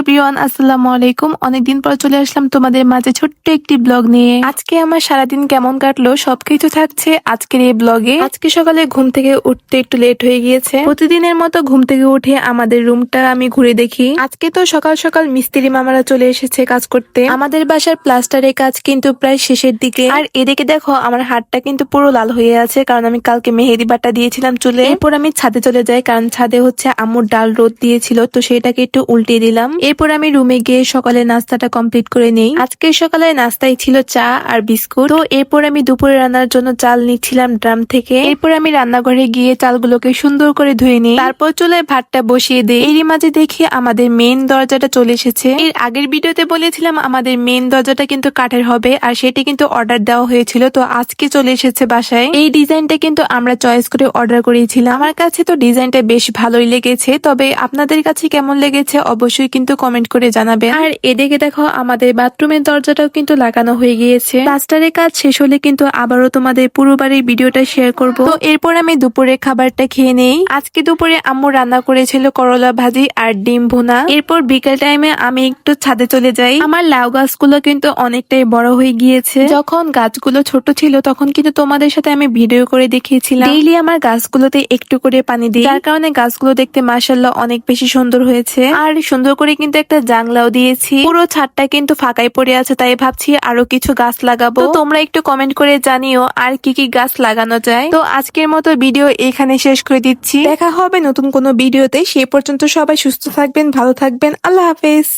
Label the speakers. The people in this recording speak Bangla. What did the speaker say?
Speaker 1: এভরিওয়ান আসসালামু আলাইকুম। অনেকদিন পর চলে আসলাম তোমাদের মাঝে ছোট্ট একটি ব্লগ নিয়ে। আজকে আমার সারাদিন কেমন কাটলো সবকিছু থাকছে আজকের এই ব্লগে। আজকে সকালে ঘুম থেকে উঠতে একটু লেট হয়ে গিয়েছে। প্রতিদিনের মতো ঘুম থেকে উঠে আমাদের রুমটা আমি ঘুরে দেখি। আজকে তো সকাল সকাল মিস্ত্রি মামারা চলে এসেছে কাজ করতে। আমাদের বাসার প্লাস্টারের কাজ কিন্তু প্রায় শেষের দিকে। আর এদিকে দেখো, আমার হাতটা কিন্তু পুরো লাল হয়ে আছে, কারণ আমি কালকে মেহেদি বাটা দিয়েছিলাম চুলে। এরপর আমি ছাদে চলে যাই, কারণ ছাদে হচ্ছে আম্মুর ডাল রোদ দিয়েছিল, তো সেটাকে একটু উল্টে দিলাম। এরপর আমি রুমে গিয়ে সকালে নাস্তাটা কমপ্লিট করে নেই। আজকে সকালে নাস্তায় ছিল চা আর বিস্কুট। তো এরপর আমি দুপুরে রান্নার জন্য চাল নিচ্ছিলাম ড্রাম থেকে। এরপর আমি রান্নাঘরে গিয়ে চালগুলোকে সুন্দর করে ধুয়ে নিই। তারপর চুলে ভাতটা বসিয়ে দিই। এরই মাঝে দেখি আমাদের মেন দরজাটা চলে এসেছে। এর আগের ভিডিওতে বলেছিলাম আমাদের মেন দরজাটা কিন্তু কাঠের হবে আর সেটি কিন্তু অর্ডার দেওয়া হয়েছিল। তো আজকে চলে এসেছে বাসায়। এই ডিজাইনটা কিন্তু আমরা চয়েস করে অর্ডার করিয়েছিলাম আমার কাছে তো ডিজাইনটা বেশ ভালোই লেগেছে। তবে আপনাদের কাছে কেমন লেগেছে? অবশ্যই কিন্তু কমেন্ট করে জানাবেন। আর এদিকে দেখো আমাদের বাথরুমের দরজাটাও কিন্তু লাগানো হয়ে গিয়েছে। প্লাস্টারের কাজ শেষ হলে কিন্তু আবারও তোমাদের পুরো বাড়ির ভিডিওটা শেয়ার করব। তো এরপর আমি দুপুরে খাবারটা খেয়ে নেই। আজকে দুপুরে আম্মু রান্না করেছিল করলা ভাজি আর ডিম ভুনা। এরপর বিকেল টাইমে আমি একটু ছাদে চলে যাই। আমার লাউ গাছগুলো কিন্তু অনেকটাই বড় হয়ে গিয়েছে। যখন গাছগুলো ছোট ছিল তখন কিন্তু তোমাদের সাথে আমি ভিডিও করে দেখিয়েছিলাম। ডেইলি আমার গাছগুলোতে একটু করে পানি দিই। যার কারণে গাছগুলো দেখতে মাসাল্লাহ অনেক বেশি সুন্দর হয়েছে। আর সুন্দর করে কিন্তু একটা জাংলাও দিয়েছি। পুরো ছাদটা কিন্তু ফাঁকাই পড়ে আছে, তাই ভাবছি আরও কিছু গাছ লাগাবো। তোমরা একটু কমেন্ট করে জানিও আর কি কি গাছ লাগানো যায়। তো আজকের মতো ভিডিও এখানে শেষ করে দিচ্ছি। দেখা হবে নতুন কোনো ভিডিওতে সে পর্যন্ত সবাই সুস্থ থাকবেন, ভালো থাকবেন। আল্লাহ হাফেজ।